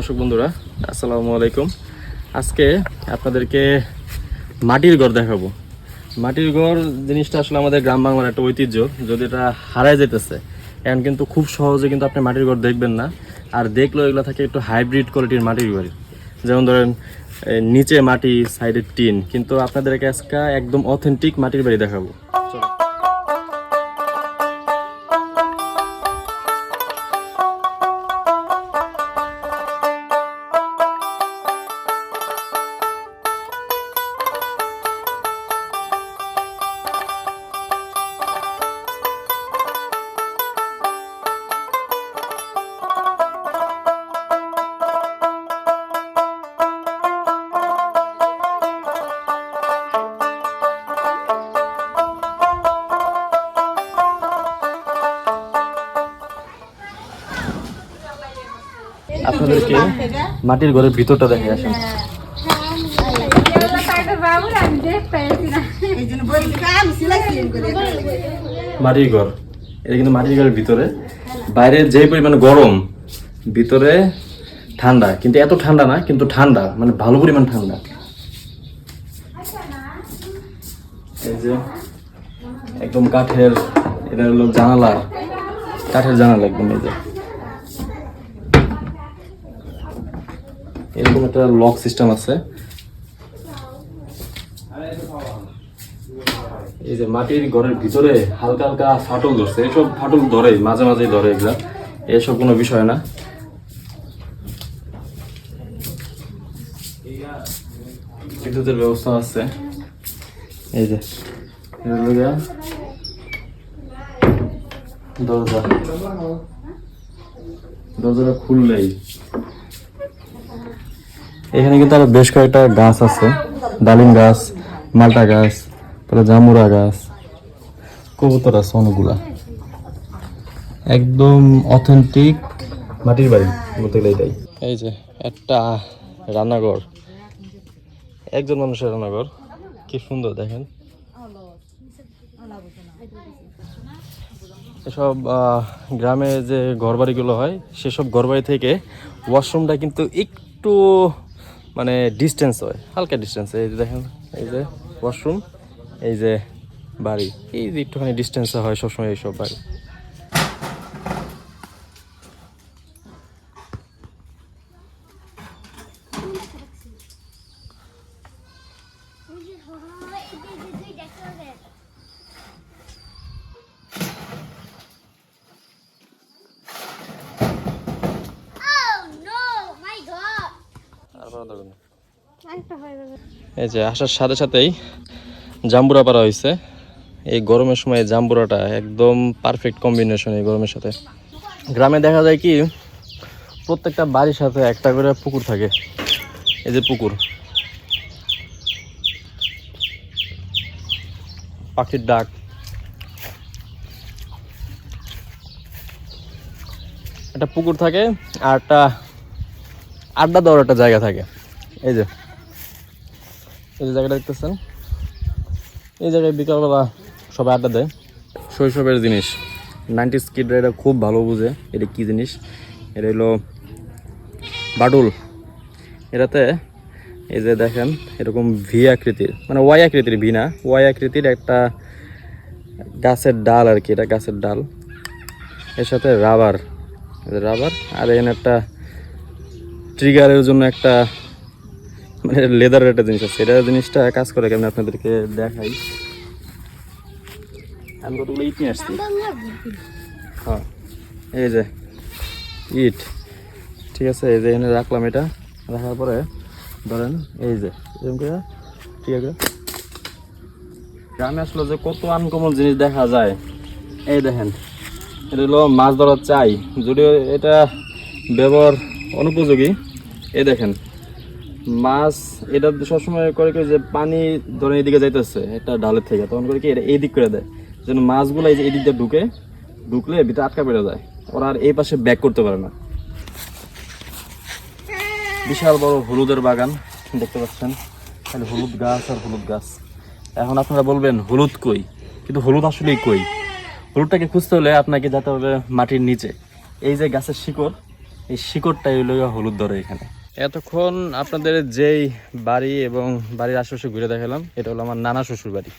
দর্শক বন্ধুরা, আসসালামু আলাইকুম। আজকে আপনাদেরকে মাটির ঘর দেখাবো। মাটির ঘর জিনিসটা আসলে আমাদের গ্রাম বাংলার একটা ঐতিহ্য, যদি এটা হারায় যেতেছে, এখন কিন্তু খুব সহজে কিন্তু আপনি মাটির ঘর দেখবেন না। আর দেখলেও এগুলো থাকে একটু হাইব্রিড কোয়ালিটির মাটির ঘর। যেমন ধরেন নিচে মাটি সাইডে টিন। কিন্তু আপনাদেরকে আজকে একদম অথেন্টিক মাটির বাড়ি দেখাবো। আপনাদেরকে মাটির ঘরের ভিতরটা দেখে আসেন। মাটির ঘর। এটা কিন্তু মাটির ঘরের ভিতরে। বাইরে যে পরিমাণ গরম, ভিতরে ঠান্ডা। কিন্তু এত ঠান্ডা না, কিন্তু ঠান্ডা মানে ভালো পরিমাণ ঠান্ডা। এই যে একদম কাঠের, এটা হলো জানালা কাঠের জানালা একদম এই যে। এরকম একটা লক সিস্টেম আছে। এই যে মাটির ঘরের ভিতরে হালকা হালকা ফাটল ধরছে। এসব ফাটল ধরে মাঝে মাঝে ধরে এগুলা। এসব কোনো বিষয় না। বিদ্যুতের ব্যবস্থা আছে। এই যে দরজা। দরজাটা খুললেই এখানে কিন্তু আরও বেশ কয়েকটা গাছ আছে। ডালিম গাছ, মালটা গাছ, তারপরে জামুরা গাছ, কবুতর আছে অনেকগুলা। একদম অথেন্টিক মাটির বাড়ি, বলতে গেলে এটাই। এই যে, একটা রান্নাঘর। একজন মানুষের রান্নাঘর। কি সুন্দর, দেখেন। এসব গ্রামে যে ঘরবাড়িগুলো হয়, সেসব ঘরবাড়ি থেকে ওয়াশরুমটা কিন্তু একটু মানে ডিস্টেন্স হয়, হালকা ডিস্টেন্স এই যে দেখেন, এই যে ওয়াশরুম এই যে বাড়ি, এই যে একটুখানি ডিস্টেন্স হয় সবসময় এইসব বাড়ি। এই যে আসার সাথে সাথেই জাম্বুরা পাড়া হয়েছে। এই গরমের সময় জাম্বুরাটা একদম পারফেক্ট কম্বিনেশন এই গরমের সাথে। গ্রামে দেখা যায় কি প্রত্যেকটা বাড়ির সাথে একটা করে পুকুর থাকে। এই যে পুকুর। পাখির ডাক। একটা পুকুর থাকে আর একটা আড্ডা দেওয়ার একটা জায়গা থাকে। এই যে। এই যে জায়গাটা দেখতেছেন? এই জায়গায় বিকালবেলা সবাই আড্ডা দেয়। শৈশবের জিনিস। নাইনটি স্কিডরা এটা খুব ভালো বুঝে। এটা কী জিনিস? এটা হলো বাডুল এটাতে এই যে দেখেন, এরকম ভি আকৃতির মানে ওয়াই আকৃতির ভি না, ওয়াই আকৃতির একটা গাছের ডাল আর কি, এটা গাছের ডাল। এর সাথে রাবার রাবার, আর এখানে একটা ট্রিগারের জন্য একটা মানে লেদারের একটা জিনিস আছে। এটা জিনিসটা কাজ করে কেমন আপনাদেরকে দেখাই? আমি কতগুলো ইট নিয়ে হ্যাঁ এই যে, ইট। ঠিক আছে, এই যে এখানে রাখলাম এটা। রাখার পরে ধরেন, এই যে ঠিক আছে। গ্রামে আসলে যে কত আনকমন জিনিস দেখা যায়। এই দেখেন, এটা হলো মাছ ধরার চাই। যদিও এটা ব্যবহার অনুপযোগী এই দেখেন, মাছ এটা সবসময় করে যে পানি ধরেন এদিকে যাইতেছে একটা ডালের থেকে। তখন করে কি এটা এই দিক করে দেয়। যেন মাছগুলো এই যে এই দিক দিয়ে ঢুকে, ঢুকলে ভিতরে আটকা পেরে যায়। ওরা আর এই পাশে ব্যাক করতে পারে না। বিশাল বড় হলুদের বাগান, দেখতে পাচ্ছেন? খালি হলুদ গাছ আর হলুদ গাছ। এখন আপনারা বলবেন, হলুদ কই? কিন্তু হলুদ আসলেই কই? হলুদটাকে খুঁজতে হলে আপনাকে যেতে হবে মাটির নিচে। এই যে গাছের শিকড়, এই শিকড়টাই হলো হলুদ ধরে এখানে। এতক্ষণ আপনাদের যেই বাড়ি এবং বাড়ির আশেপাশে ঘুরে দেখালাম, এটা হলো আমার নানা শ্বশুর বাড়ি